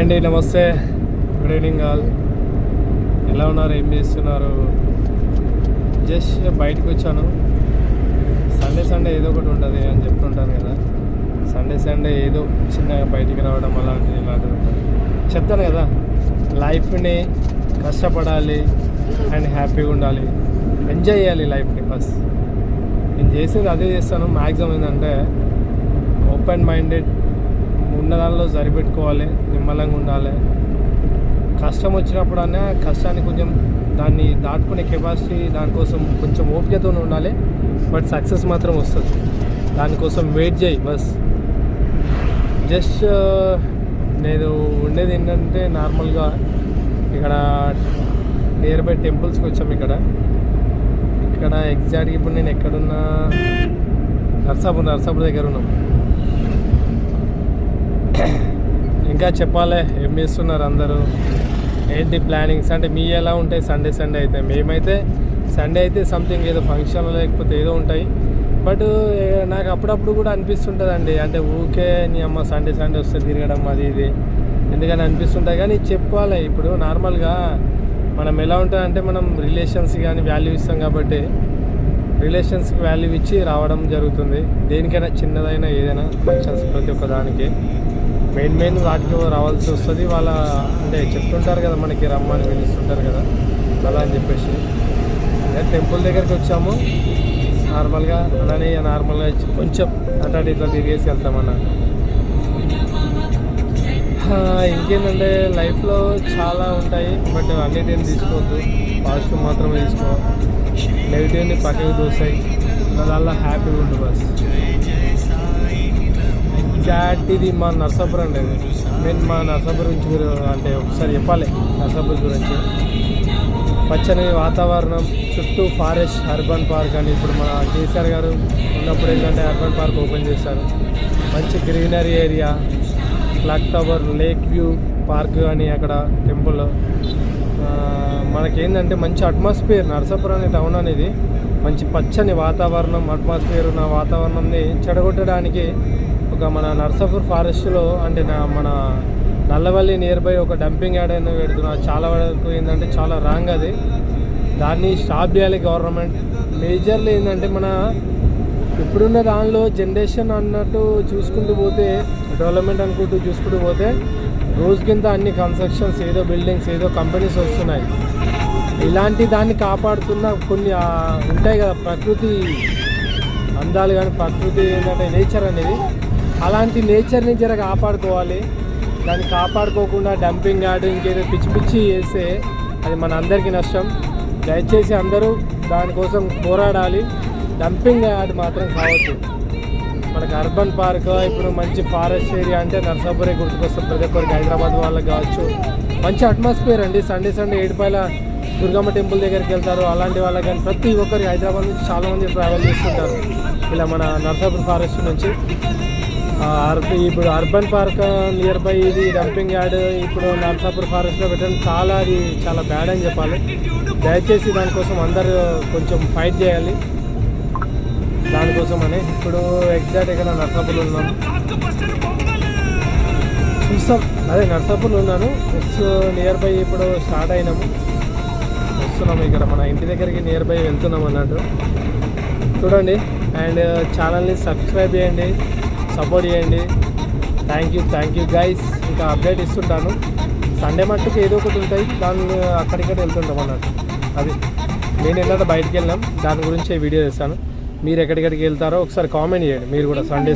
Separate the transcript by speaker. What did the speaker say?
Speaker 1: అండి నమస్తే. Good evening all ఎలా ఉన్నారు? ఏం చేస్తున్నారు? జస్ట్ బయటకు వచ్చాను. సండే సండే ఏదో ఒకటి ఉంటుంది అని చెప్తుంటాను కదా. సండే సండే ఏదో చిన్నగా బయటికి రావడం అలాంటిది ఇలాంటిది ఉంటుంది. చెప్తాను కదా లైఫ్ని కష్టపడాలి అండ్ హ్యాపీగా ఉండాలి. ఎంజాయ్ చేయాలి లైఫ్ని ఫస్ట్ నేను చేసేది అదే చేస్తాను. మ్యాక్సిమం ఏంటంటే ఓపెన్ మైండెడ్ ఉన్న దానిలో సరిపెట్టుకోవాలి. నిమ్మలంగా ఉండాలి. కష్టం వచ్చినప్పుడన్నా కష్టాన్ని కొంచెం దాన్ని దాటుకునే కెపాసిటీ దానికోసం కొంచెం ఓపికతో ఉండాలి. బట్ సక్సెస్ మాత్రం వస్తుంది. దానికోసం వెయిట్ చేయి బస్. జస్ట్ నేను ఉండేది ఏంటంటే నార్మల్గా ఇక్కడ నియర్ బై టెంపుల్స్కి వచ్చాము ఇక్కడ. ఇక్కడ ఎగ్జాక్ట్గా ఇప్పుడు నేను ఎక్కడున్నా నర్సాపూర్ నర్సాపూర్ దగ్గర ఉన్నాం. ఇంకా చెప్పాలి ఏం చేస్తున్నారు అందరూ? ఏంటి ప్లానింగ్స్? అంటే మీ ఎలా ఉంటాయి? సండే సండే అయితే. మేమైతే సండే అయితే సంథింగ్ ఏదో ఫంక్షన్ లేకపోతే ఏదో ఉంటాయి. బట్ నాకు అప్పుడప్పుడు కూడా అనిపిస్తుంటుంది అండి అంటే ఊకే నీ అమ్మ సండే సండే వస్తే తిరగడం అది ఇది. ఎందుకని అనిపిస్తుంటాయి? కానీ చెప్పాలి. ఇప్పుడు నార్మల్గా మనం ఎలా ఉంటుందంటే మనం రిలేషన్స్ కానీ వాల్యూ ఇస్తాం కాబట్టి రిలేషన్స్కి వాల్యూ ఇచ్చి రావడం జరుగుతుంది. దేనికైనా చిన్నదైనా ఏదైనా ఫంక్షన్స్ ప్రతి ఒక్క దానికి. మెయిన్ మెయిన్ వాటికి రావాల్సి వస్తుంది. వాళ్ళ అంటే చెప్తుంటారు కదా మనకి రమ్మని పిలుస్తుంటారు కదా అలా అని చెప్పేసి. టెంపుల్ దగ్గరికి వచ్చాము. నార్మల్గా అలానే నార్మల్గా కొంచెం అటు ఇట్లా తిరిగేసి వెళ్తామన్నా. ఇంకేంటంటే లైఫ్లో చాలా ఉంటాయి. బట్ అన్నిటిని తీసుకోవద్దు. పాజిటివ్ మాత్రమే తీసుకోవాలి నెగిటివ్ని పక్కకు దోస్తాయి దానివల్ల హ్యాపీగా ఉంటుంది బస్. ఎగ్జాక్ట్ ఇది మా నర్సాపురం అండి. నేను మా నర్సాపురం గురించి అంటే ఒకసారి చెప్పాలి నర్సాపురం గురించి. పచ్చని వాతావరణం చుట్టూ ఫారెస్ట్ అర్బన్ పార్క్ అని ఇప్పుడు మన కేసీఆర్ గారు ఉన్నప్పుడు ఏంటంటే అర్బన్ పార్క్ ఓపెన్ చేశారు. మంచి greenery area clock tower lake view park అని అక్కడ టెంపుల్. మనకేంటంటే మంచి అట్మాస్ఫియర్ నరసాపురం అనే టౌన్ అనేది. మంచి పచ్చని వాతావరణం అట్మాస్ఫియర్ ఉన్న వాతావరణంని చెడగొట్టడానికి ఒక మన నర్సాపూర్ ఫారెస్ట్లో అంటే నా మన నల్లవల్లి నియర్ బై ఒక డంపింగ్ యార్డ్ అని పెడుతున్నా చాలా వరకు ఏంటంటే చాలా రాంగ్ అది. దాన్ని స్టాప్ చేయాలి గవర్నమెంట్ మేజర్లీ ఏంటంటే మన ఇప్పుడున్న దానిలో జనరేషన్ అన్నట్టు చూసుకుంటూ పోతే డెవలప్మెంట్ అనుకుంటూ చూసుకుంటూ పోతే రోజు కింద అన్ని కన్స్ట్రక్షన్స్ ఏదో బిల్డింగ్స్ ఏదో కంపెనీస్ వస్తున్నాయి. ఇలాంటి దాన్ని కాపాడుతున్న కొన్ని ఉంటాయి కదా ప్రకృతి అందాలు కానీ ప్రకృతి ఏంటంటే నేచర్ అనేది. అలాంటి నేచర్ని జర కాపాడుకోవాలి. దాన్ని కాపాడుకోకుండా డంపింగ్ యార్డ్ ఇంకేదో పిచ్చి పిచ్చి చేస్తే అది మన అందరికీ నష్టం. దయచేసి అందరూ దానికోసం పోరాడాలి. డంపింగ్ యార్డ్ మాత్రం కావచ్చు మనకు అర్బన్ పార్క్ ఇప్పుడు మంచి ఫారెస్ట్ ఏరియా అంటే నర్సాపురే గుర్తుకొస్తుంది ప్రతి ఒక్కరికి హైదరాబాద్ వాళ్ళకి కావచ్చు. మంచి అట్మాస్ఫియర్ అండి. Sunday Sunday Edupayala Durgamma temple దగ్గరికి వెళ్తారు. అలాంటి వాళ్ళకి కానీ ప్రతి ఒక్కరికి హైదరాబాద్ నుంచి చాలామంది ట్రావెల్ చేస్తుంటారు. ఇలా మన నర్సాపూర్ ఫారెస్ట్ నుంచి. ఇప్పుడు అర్బన్ పార్క్ నియర్ బై ఇది డంపింగ్ యార్డ్ ఇప్పుడు నర్సాపూర్ ఫారెస్ట్లో పెట్టడం చాలా అది చాలా బ్యాడ్ అని చెప్పాలి. దయచేసి దానికోసం అందరు కొంచెం ఫైట్ చేయాలి. దానికోసం అని ఇప్పుడు ఎగ్జాక్ట్ ఇక్కడ నర్సాపూర్లో ఉన్నాం. చూస్తాం. అదే నర్సాపూర్లో ఉన్నాను. బస్ నియర్ బై ఇప్పుడు స్టార్ట్ అయినాము. వస్తున్నాము ఇక్కడ మన ఇంటి దగ్గరికి నియర్ బై వెళ్తున్నాం అన్నట్టు. చూడండి. అండ్ ఛానల్ని సబ్స్క్రైబ్ చేయండి. సపోర్ట్ చేయండి. Thank you thank you guys ఇంకా అప్డేట్ ఇస్తుంటాను. సండే మట్టుకు ఏదో ఒకటి ఉంటాయి. దాన్ని అక్కడిక్కడ వెళ్తుంటాం అన్నట్టు. అది నేను ఏంటంటే బయటకు వెళ్ళాం దాని గురించి వీడియో చేస్తాను. మీరు ఎక్కడికెక్కడికి వెళ్తారో ఒకసారి కామెంట్ చేయండి. మీరు కూడా సండే